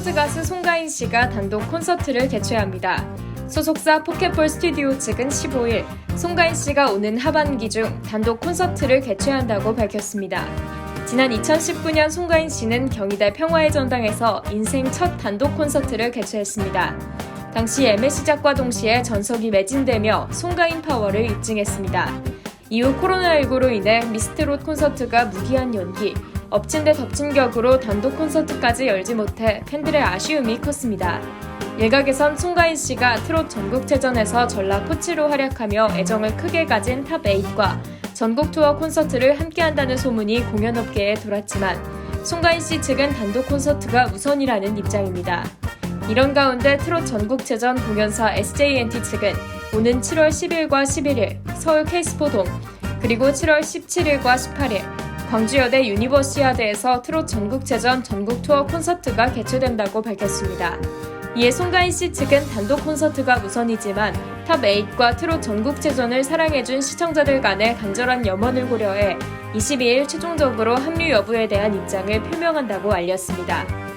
트로트 가수 송가인 씨가 단독 콘서트를 개최합니다. 소속사 포켓볼 스튜디오 측은 15일 송가인 씨가 오는 하반기 중 단독 콘서트를 개최한다고 밝혔습니다. 지난 2019년 송가인 씨는 경희대 평화의 전당에서 인생 첫 단독 콘서트를 개최했습니다. 당시 MSC 작과 동시에 전석이 매진되며 송가인 파워를 입증했습니다. 이후 코로나19로 인해 미스트롯 콘서트가 무기한 연기, 엎친 데 덮친 격으로 단독 콘서트까지 열지 못해 팬들의 아쉬움이 컸습니다. 일각에선 송가인 씨가 트롯 전국체전에서 전라 코치로 활약하며 애정을 크게 가진 탑8과 전국 투어 콘서트를 함께한다는 소문이 공연업계에 돌았지만 송가인 씨 측은 단독 콘서트가 우선이라는 입장입니다. 이런 가운데 트롯 전국체전 공연사 SJNT 측은 오는 7월 10일과 11일 서울 케이스포돔 그리고 7월 17일과 18일 광주여대 유니버시아드에서 트롯 전국체전 전국 투어 콘서트가 개최된다고 밝혔습니다. 이에 송가인 씨 측은 단독 콘서트가 우선이지만 탑8과 트롯 전국체전을 사랑해준 시청자들 간의 간절한 염원을 고려해 22일 최종적으로 합류 여부에 대한 입장을 표명한다고 알렸습니다.